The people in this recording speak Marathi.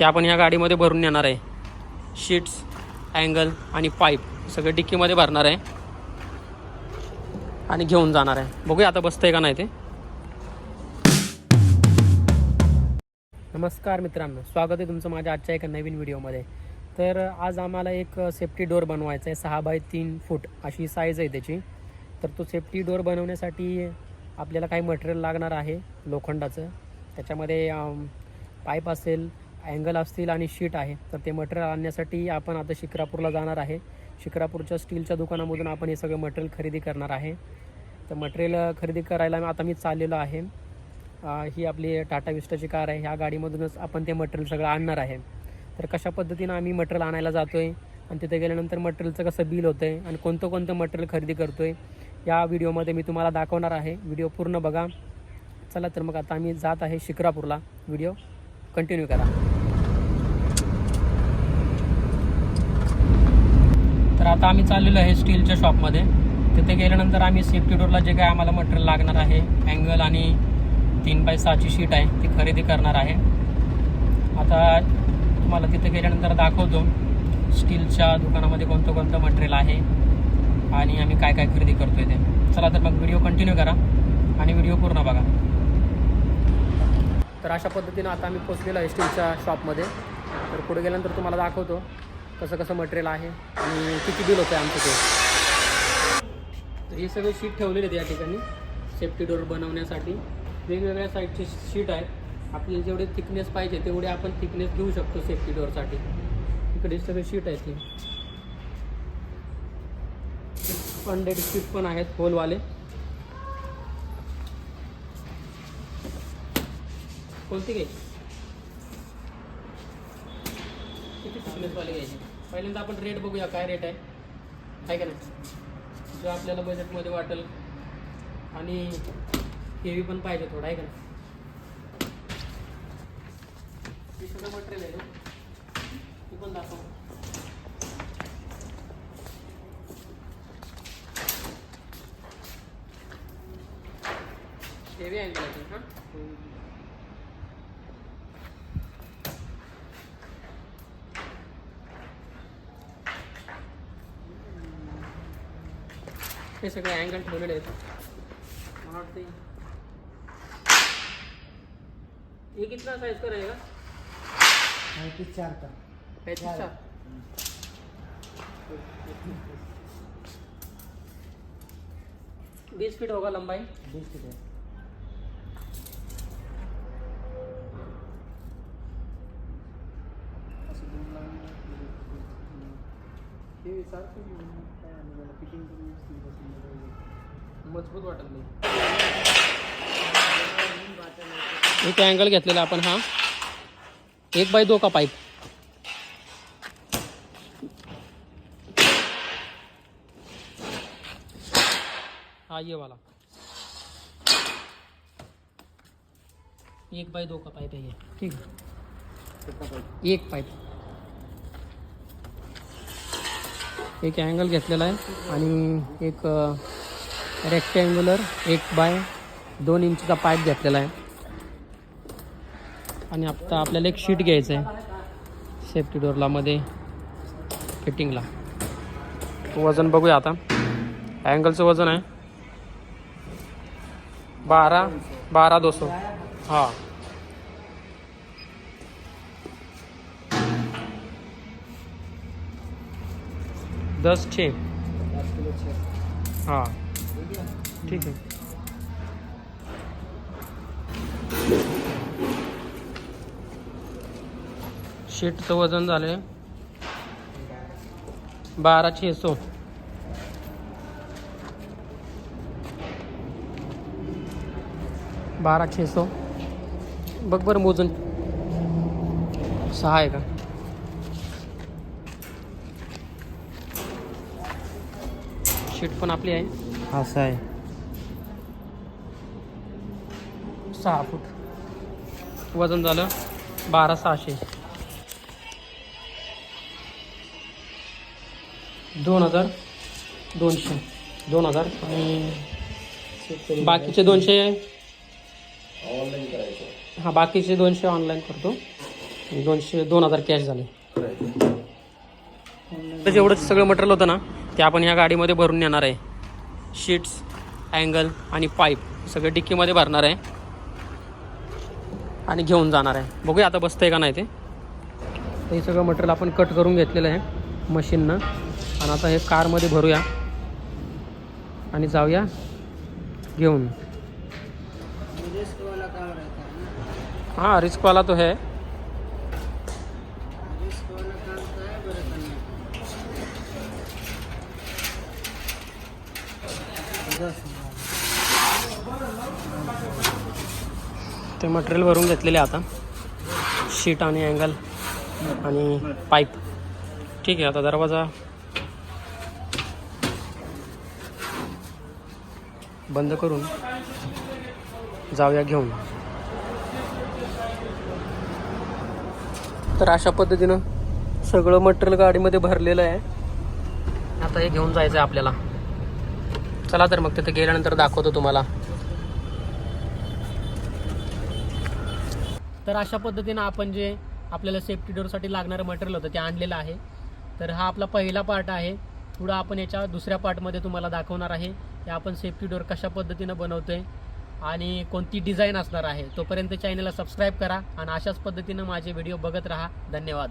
ते आपण ह्या गाडीमध्ये भरून नेणार आहे. शीट्स अँगल आणि पाईप सगळं डिक्कीमध्ये भरणार आहे. आणि घेऊन जाणार आहे. बघूया आता बसतंय का नाही ते. नमस्कार मित्रांनो. स्वागत आहे तुमचं माझ्या आजच्या एका नवीन व्हिडिओमध्ये. तर आज आम्हाला एक सेफ्टी डोअर बनवायचा आहे. सहा बाय तीन फूट अशी साईज आहे त्याची. तर तो सेफ्टी डोअर बनवण्यासाठी आपल्याला काही मटेरियल लागणार आहे लोखंडाचं. त्याच्यामध्ये पाईप असेल अँगल असतील आणि शीट आहे. तर ते मटेरियल आणण्यासाठी आपण आता शिक्रापूरला जाणार आहे. शिक्रापूरच्या स्टीलच्या दुकानामधून आपण हे सगळं मटेरियल खरेदी करणार आहे. तर मटेरियल खरेदी करायला आता मी चाललेलो आहे. ही आपली टाटा विस्टाची कार आहे. ह्या गाडीमधूनच आपण ते मटेरियल सगळं आणणार आहे. तर कशा पद्धतीनं आम्ही मटेरियल आणायला जातो आहे आणि तिथे गेल्यानंतर मटेरियलचं कसं बिल होतं आहे आणि कोणतं कोणतं मटेरियल खरेदी करतो आहे या व्हिडिओमध्ये मी तुम्हाला दाखवणार आहे. व्हिडिओ पूर्ण बघा. चला तर मग आता आम्ही जात आहे शिक्रापूरला व्हिडिओ कंटिन्यू करा तर आता आम्ही चाललेलो आहे स्टीलच्या शॉपमध्ये. तिथे गेल्यानंतर आम्ही सेफ्टी डोरला जे काय आम्हाला मटेरियल लागणार आहे अँगल आणि तीन बाय सहाची शीट आहे ती खरेदी करणार आहे. आता तुम्हाला तिथे गेल्यानंतर दाखवतो. स्टीलच्या दुकानामध्ये कोणतं कोणतं मटेरियल आहे आणि आम्ही काय काय खरेदी करतोय ते. चला तर मग व्हिडिओ कंटिन्यू करा आणि व्हिडिओ पूर्ण बघा. तर अशा पद्धतीनं आता आम्ही पोचलेलो आहे स्टीलच्या शॉपमध्ये. तर पुढे गेल्यानंतर तुम्हाला दाखवतो. कसं कसं मटेरियल आहे आणि किती बिल होतं आमचं ते. तर हे सगळे शीट ठेवलेले आहेत या ठिकाणी. सेफ्टी डोर बनवण्यासाठी. वेगवेगळ्या साईडचे शीट आहेत. आपल्याला जेवढे थिकनेस पाहिजे तेवढे आपण थिकनेस घेऊ शकतो सेफ्टी डोअरसाठी इकडे सगळे शीट आहेत ते हंड्रेड शीट पण आहेत होलवाले कोणती घ्यायची किती थिकनेसवाले घ्यायची? पहिल्यांदा आपण रेट बघूया काय रेट आहे. आहे का नाही? जो आपल्याला बजेटमध्ये वाटेल. आणि हेवी पण पाहिजे थोडं आहे का नाही? सगळं मटेरियल आहे ना? ते पण दाखव. हेवी अँगल आहे हां? हे सगळे अँगल ठेवलेले आहेत मला वाटते कितना साइज़ का रहेगा? पैंतीस चार का। पैंतीस चार। बीस फीट होगा लंबाई? बीस फीट है। मजबूत वाटत नाही एक अँगल घेतलेला आपण हा. एक बाय दो का पाईप हा ये वाला. एक बाय दो का पाईप आहे ये ठीक आहे. एक पाईप एक अँगल घेतलेला आहे आणि एक रेक्टँग्युलर एक बाय दोन इंचचा पाईप घेतलेला आहे. आणि आता आपल्याला एक शीट घ्यायचं आहे सेफ्टी डोरला मध्ये फिटिंगला वजन बघूया आता. अँगलचं वजन आहे बारा बारा दोसो हां. दस छः। छः। हाँ। ठीक है। शीटचं वज़न झाले बारा छेसो बारा छेसो बघ बरं मोजून। सहा आहे का? शीट पण आपली आहे. असं आहे. सहा फूट. वजन झालं बारा सहाशे. दोन हजार दोनशे. दोन हजार. आणि बाकीचे दोनशे हां बाकीचे दोनशे ऑनलाईन करतो. दोनशे दोन हजार कॅश झाले. तर जेवढं सगळं मटेरियल होतं ना? ते आपण ह्या गाडीमध्ये भरून नेणार आहे. शीट्स अँगल आणि पाईप सगळे डिक्कीमध्ये भरणार आहे. आणि घेऊन जाणार आहे. बघूया आता बसतं आहे का नाही ते. हे सगळं मटेरियल आपण कट करून घेतलेलं आहे मशीननं. आणि आता हे कारमध्ये भरूया. आणि जाऊया घेऊन. हां रिस्कवाला तो है रिस्क वाला काम का है बड़े करने ते मटेरियल भरून घेतलेले आता. शीट आणि अँगल आणि पाईप ठीक आहे आता दरवाजा बंद करून जाऊया घेऊन. तर अशा पद्धतीनं सगळं मटेरियल गाडीमध्ये भरलेलं आहे. आता हे घेऊन जायचं आहे आपल्याला. चला तर मग तिथे गेल्यानंतर दाखवतो तुम्हाला. तर अशा पद्धतीनं आपण जे आपल्याला सेफ्टी डोरसाठी लागणारं मटेरियल होतं ते आणलेलं आहे. तर हा आपला पहिला पार्ट आहे. पुढं आपण याच्या दुसऱ्या पार्टमध्ये तुम्हाला दाखवणार आहे. की आपण सेफ्टी डोर कशा पद्धतीनं बनवतोय आणि कोणती डिझाईन असणार आहे तोपर्यंत चॅनलला सबस्क्राईब करा आणि अशाच पद्धतीनं माझे व्हिडिओ बघत राहा. धन्यवाद.